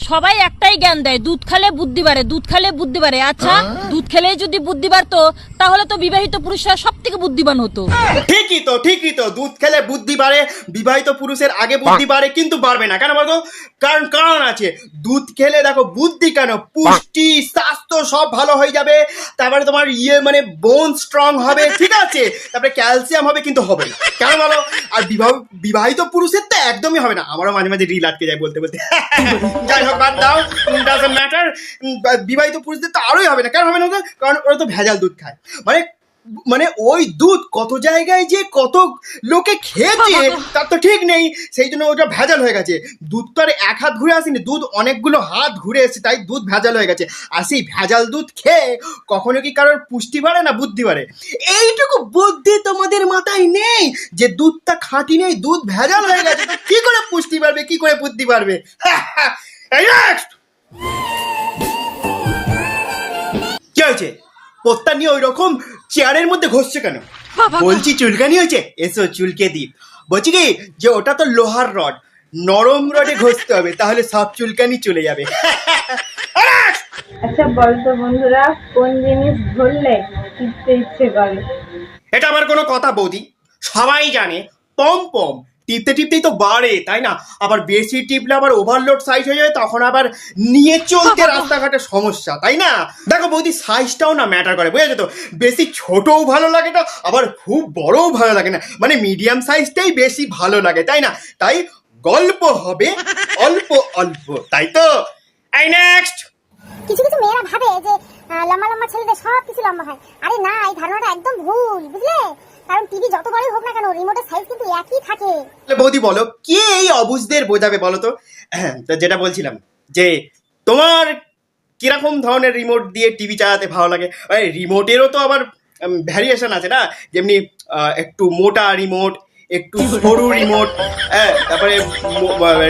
সবাই একটাই জ্ঞান দেয় দুধ খেলে বুদ্ধি বাড়ে দুধ খেলে বুদ্ধি বাড়ে। আচ্ছা দুধ খেলেই যদি বুদ্ধি বাড়তো তাহলে তো বিবাহিত পুরুষরা সব থেকে বুদ্ধিমান হতো। ঠিকই তো ঠিকই তো দুধ খেলে বুদ্ধি বাড়ে বিবাহিত পুরুষের আগে বুদ্ধি বাড়ে কিন্তু বাড়বে না। কেন বলতো? কারণ কারণ আছে দুধ খেলে দেখো বুদ্ধি কেন? পুষ্টি স্বাস্থ্য সব ভালো হয়ে যাবে তারপরে তোমার ইয়ে মানে বোন স্ট্রং হবে ঠিক আছে? তারপরে ক্যালসিয়াম হবে কিন্তু হবে না। কেন বলো? আর বিবাহ বিবাহিত পুরুষের তো একদমই হবে না। আমারও মাঝে মাঝে রিল আটকে যায় বলতে বলতে। যাই হোক বাদ দাও ডাজন্ট ম্যাটার বিবাহিত পুরুষদের তো আরোই হবে না। কেন হবে না কারণ ওরা তো ভেজাল দুধ খায়। মানে মানে ওই দুধ কত জায়গায় যে কত লোকে খেয়েছে তার তো ঠিক নেই। সেই জন্য ওটা ভেজাল হয়ে গেছে। দুধ তো আর এক হাত ঘুরে আসেনি। দুধ অনেকগুলো হাত ঘুরে এসেছে তাই দুধ ভেজাল হয়ে গেছে। আর সেই ভেজাল দুধ খেয়ে কখনো কি কারোর পুষ্টি বাড়ে না বুদ্ধি বাড়ে? এইটুকু বুদ্ধি তোমাদের মাথায় নেই যে দুধটা খাঁটি নেই দুধ ভেজাল হয়ে গেছে কি করে পুষ্টি বাড়বে কি করে বুদ্ধি বাড়বে? এই next! কি হয়েছে? পোত্তা নিয়ে ওই রকম চেয়ারের মধ্যে ঘষছে কেন? বলছি চুলকানি হয়েছে? এসো চুলকে দি বলছি কি যে ওটা তো লোহার রড নরম রডে ঘষতে হবে তাহলে সব চুলকানি চলে যাবে। আচ্ছা বলতো বন্ধুরা কোন জিনিস ধরলে টিপতে ইচ্ছে করে? এটা আমার কোনো কথা বৌদি। সবাই জানে পম পম। টিপতে টিপতেই তো বাড়ে তাই না? আবার বেশি টিপলে আবার ওভারলোড সাইজ হয়ে যায় তখন আবার নিয়ে চলতে রাস্তাঘাটে সমস্যা তাই না? দেখো বৌদি সাইজটাও না ম্যাটার করে বুঝেছ তো? বেশি ছোটও ভালো লাগে না আবার খুব বড়ও ভালো লাগে না। মানে মিডিয়াম সাইজটাই বেশি ভালো লাগে তাই না? তাই গল্প হবে অল্প অল্প তাই তো? আই নেক্সট কিছু কিছু মেয়েরা ভাবে যে লম্বা লম্বা ছেলেদের সব কিছু লম্বা হয়। আরে না এই ধারণাটা একদম ভুল বুঝলে? কারণ টিভি যত বড়ই হোক না কেন রিমোটের সাইজ কিন্তু একই থাকে। বৌদি বলো, কে এই অবুঝদের বোঝাবে বলো তো? তো যেটা বলছিলাম, যে তোমার কীরকম ধরনের রিমোট দিয়ে টিভি চালাতে ভালো লাগে? রিমোটেরও তো আবার ভ্যারিয়েশন আছে না? যেমনি একটু মোটা রিমোট একটু সরু রিমোট হ্যাঁ তারপরে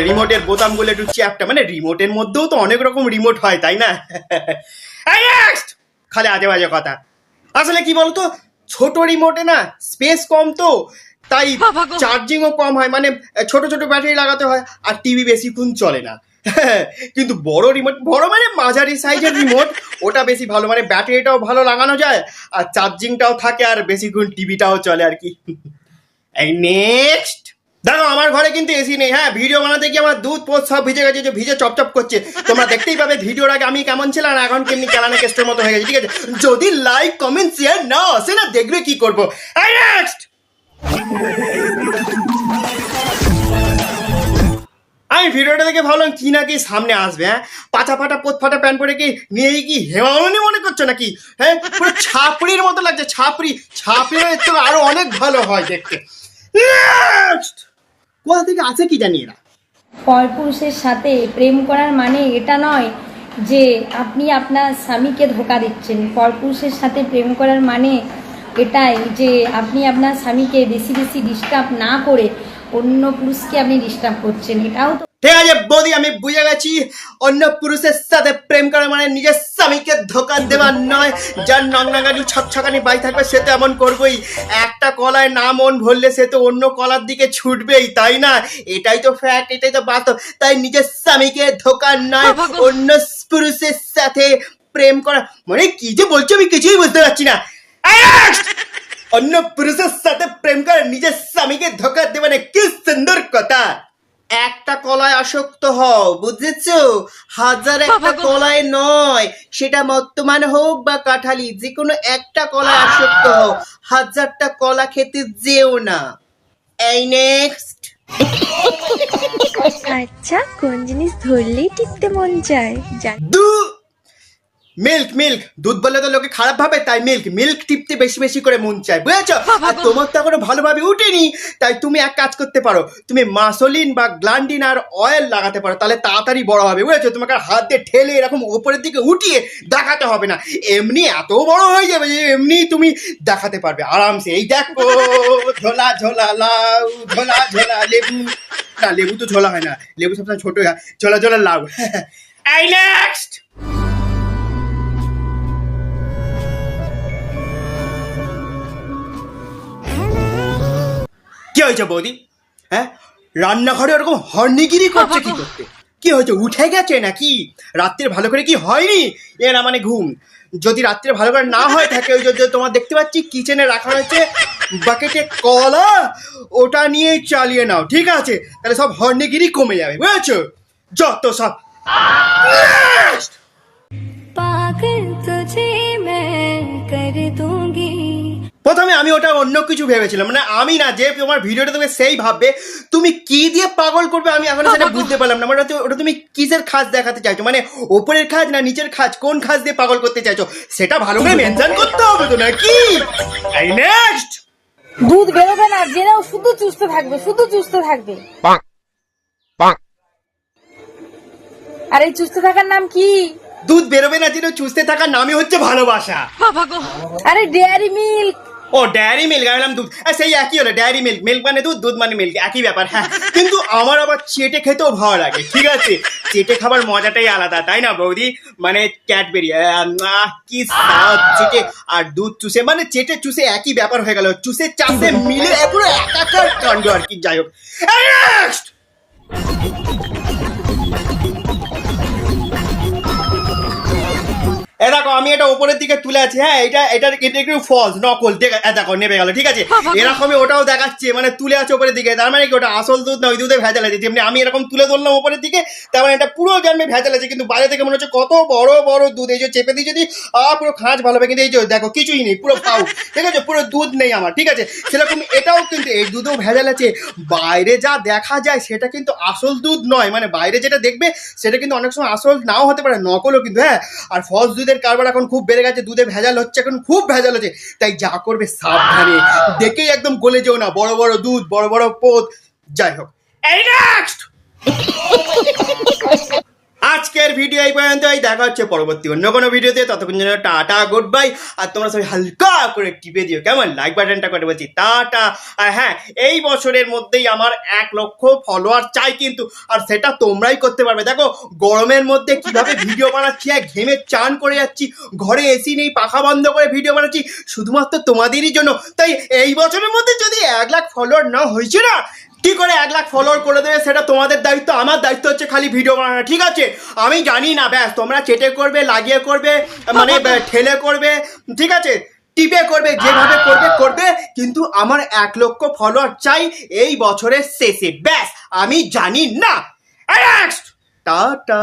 রিমোটের বোতামগুলো একটু চ্যাপটা মানে রিমোটের মধ্যেও তো অনেক রকম রিমোট হয়, তাই না? খালি আজে বাজে কথা। আসলে কি বলতো ছোট রিমোটে না স্পেস কম তো তাই চার্জিংও কম হয় মানে ছোট ছোট ব্যাটারি লাগাতে হয় আর টিভি বেশিক্ষণ চলে না। কিন্তু বড় রিমোট বড় মানে মাঝারি সাইজের রিমোট ওটা বেশি ভালো মানে ব্যাটারিটাও ভালো লাগানো যায় আর চার্জিংটাও থাকে আর বেশিক্ষণ টিভিটাও চলে আর কি। নেক্সট দেখো, আমার ঘরে কিন্তু এসি নেই হ্যাঁ? ভিডিও বানাতে গিয়ে আমার দুধ পোস্ট সব ভিজে গেছে, যে ভিজে চপচপ করছে। তোমরা দেখতেই পাবে, ভিডিওর আগে আমি কেমন ছিলাম, আর এখন কেমনি চালানো কেস্টের মতো হয়ে গেছে, ঠিক আছে? যদি লাইক কমেন্ট শেয়ার না আসে না দেখবে কি করব। নেক্সট আমি ভিডিওটা দেখে ভাবলাম, কি না কি সামনে আসবে হ্যাঁ? পাছা ফাটা, পোত ফাটা, প্যান্ট পরে কি নিয়ে কি হেমামনি মনে করছ নাকি? হ্যাঁ? পুরো ছাপড়ির মতো লাগছে, ছাপড়ি ছাপড়ি এর আরও অনেক ভালো হয় দেখতে। Next! কোথা থেকে আছে কি জানি এরা? পরপুরুষের সাথে প্রেম করার মানে এটা নয় যে আপনি আপনার স্বামীকে ধোকা দিচ্ছেন। পরপুরুষের সাথে প্রেম করার মানে এটাই যে আপনি আপনার স্বামীকে বেশি বেশি ডিস্টার্ব না করে অন্য পুরুষকে আপনি ডিস্টার্ব করছেন। এটাও তো ঠিক আছে বৌদি আমি বুঝে গেছি। অন্য পুরুষের সাথে প্রেম করা মানে নিজের স্বামীকে ধোকা দেওয়ার নয়। যার নঙ্গাগানি ছকছকানি বাই থাকবে সে তো এমন করবেই। একটা কলায় না মন ভরলে সে তো অন্য কলার দিকে ছুটবেই তাই না? এটাই তো ফ্যাক্ট এটাই তো বাস্তব। তাই নিজের স্বামীকে ধোকা নয় অন্য পুরুষের সাথে প্রেম করা। মানে কি যে বলছো আমি কিছুই বুঝতে পারছি না। অন্য পুরুষের সাথে প্রেম করে নিজের স্বামীকে ধোকা দেবে না কি সুন্দর কথা। একটা কলায় আসক্ত হও বুঝেছ? হাজার একটা কলায় নয় সেটা বর্তমান হোক বা কাঠালি যে কোনো একটা কলায় আসক্ত হও হাজারটা কলা খেতে যেও না। এই নেক্সট আচ্ছা কোন জিনিস ধরলেই টিপতে মন চায়? দু মিল্ক মিল্ক দুধ বললে তো লোকে খারাপ ভাবে তাই মিল্ক মিল্ক টিপতে বেশি বেশি করে মন চায় বুঝেছ? আর তোমার তো এখনও ভালোভাবে উঠেনি তাই তুমি এক কাজ করতে পারো তুমি মাসলিন বা গ্লান্ডিন আর অয়েল লাগাতে পারো তাহলে তাড়াতাড়ি বড় হবে বুঝেছ? তোমাকে আর হাত দিয়ে ঠেলে এরকম উপরের দিকে উঠিয়ে দেখাতে হবে না এমনি এত বড় হয়ে যাবে যে এমনি তুমি দেখাতে পারবে আরামসে। এই দেখো ঝোলা ঝোলা লাউ ঝোলা ঝোলা লেবু। না লেবু তো ঝোলা হয় না লেবু সবসময় ছোট হয়। ঝোলা ঝোলা লাউ। এই নেক্সট হয়েছে বৌদি হ্যাঁ রান্নাঘরে ওরকম হর্নিগিরি করছে কি করতে কি হয়েছে উঠে গেছে নাকি রাত্রে ভালো করে কি হয়নি এ না মানে ঘুম যদি রাত্রে ভালো করে না হয়ে থাকে ওই যে যে তোমার দেখতে পাচ্ছি কিচেনে রাখা হয়েছে বাকেটে কলা ওটা নিয়ে চালিয়ে নাও ঠিক আছে তাহলে সব হর্নিগিরি কমে যাবে বুঝেছো যত সব पागल तुझे मैं कर दूंगी প্রথমে আমি ওটা অন্য কিছু ভেবেছিলাম। মানে আমি না যে তোমার ভিডিওটা তুমি সেই ভাববে তুমি কি দিয়ে পাগল করবে আমি এখন সেটা বুঝতে পারলাম না। মানে ওটা তুমি কিসের খাজ দেখাতে চাইছো? মানে ওপরের খাজ না নিচের খাজ কোন খাজ দিয়ে পাগল করতে চাইছো? সেটা ভালো করে মেনশন করতে হবে তো নাকি? এই নেক্সট দুধ বেরোবে না জেনেও শুধু চুষতে থাকবে শুধু চুষতে থাকবে। আর এই চুষতে থাকার নাম কি? দুধ বেরোবে না যেন চুষতে থাকার নামই হচ্ছে ভালোবাসা। আরে ডেয়ারি মিল্ক! ও ডেয়ারি মিল্ক আমি বললাম দুধ। সেই একই হলো ডেয়ারি মিল্ক মিল্ক মানে দুধ দুধ মানে মিল্ক একই ব্যাপার হ্যাঁ। কিন্তু আমার আবার চেটে খেতেও ভালো লাগে, ঠিক আছে? চেটে খাবার মজাটাই আলাদা, তাই না, বৌদি? মানে ক্যাডবেরি কি চেটে আর দুধ চুষে মানে চেটে চুষে একই ব্যাপার হয়ে গেল, চুষে চাষে মিলে পুরো একাকার কাণ্ড আর কি, যাই হোক। এ দেখো আমি এটা উপরের দিকে তুলে আছি হ্যাঁ এটা এটা এটা একটু ফলস নকল দেখো নেমে গেল ঠিক আছে? এরকমই ওটাও দেখাচ্ছে মানে তুলে আছে উপরের দিকে তার মানে কি ওটা আসল দুধ না ওই দুধে ভেজাল আছে যেমনি আমি এরকম তুলে ধরলাম উপরের দিকে তার মানে এটা পুরো জন্মে ভেজাল আছে কিন্তু বাইরে থেকে মনে হচ্ছে কত বড় বড় দুধ এই যে চেপে দিয়ে যদি পুরো খাঁজ ভালো হবে কিন্তু এই যে দেখো কিছুই নেই পুরো পাউ ঠিক আছে? পুরো দুধ নেই আমার ঠিক আছে? সেরকম এটাও কিন্তু এই দুধেও ভেজাল আছে বাইরে যা দেখা যায় সেটা কিন্তু আসল দুধ নয় মানে বাইরে যেটা দেখবে সেটা কিন্তু অনেক সময় আসল নাও হতে পারে নকলও কিন্তু হ্যাঁ? আর ফলস দুধের কারবার এখন খুব বেড়ে গেছে, দুধে ভেজাল হচ্ছে, এখন খুব ভেজাল হচ্ছে। তাই যা করবে সাবধানে, দেখেই একদম গলে যেও না, বড় বড় দুধ, বড় বড় পোত যাই হোক। এই নেক্সট আজকের ভিডিও এই পর্যন্তই। দেখা হচ্ছে পরবর্তী অন্য কোনো ভিডিওতে ততক্ষণ জন্য টাটা গুড বাই আর তোমরা সবাই হালকা করে টিপে দিও। কেমন? লাইক বাটনটা করে বলছি, টাটা। আর হ্যাঁ এই বছরের মধ্যেই আমার এক লক্ষ ফলোয়ার চাই কিন্তু। আর সেটা তোমরাই করতে পারবে। দেখো, গরমের মধ্যে কীভাবে ভিডিও বানাচ্ছি আর ঘেমে চান করে যাচ্ছি। ঘরে এসি নেই, পাখা বন্ধ করে ভিডিও বানাচ্ছি। শুধুমাত্র তোমাদেরই জন্য। তাই এই বছরের মধ্যে যদি এক লাখ ফলোয়ার না হয়েছে না কি করে এক লাখ ফলোয়ার করে দেবে সেটা তোমাদের দায়িত্ব আমার দায়িত্ব হচ্ছে খালি ভিডিও বানানো ঠিক আছে? আমি জানি না ব্যাস তোমরা চেটে করবে লাগিয়ে করবে মানে ঠেলে করবে ঠিক আছে? টিপে করবে যেভাবে করবে করবে কিন্তু আমার এক লক্ষ ফলোয়ার চাই এই বছরের শেষে ব্যাস আমি জানি না। টাটা!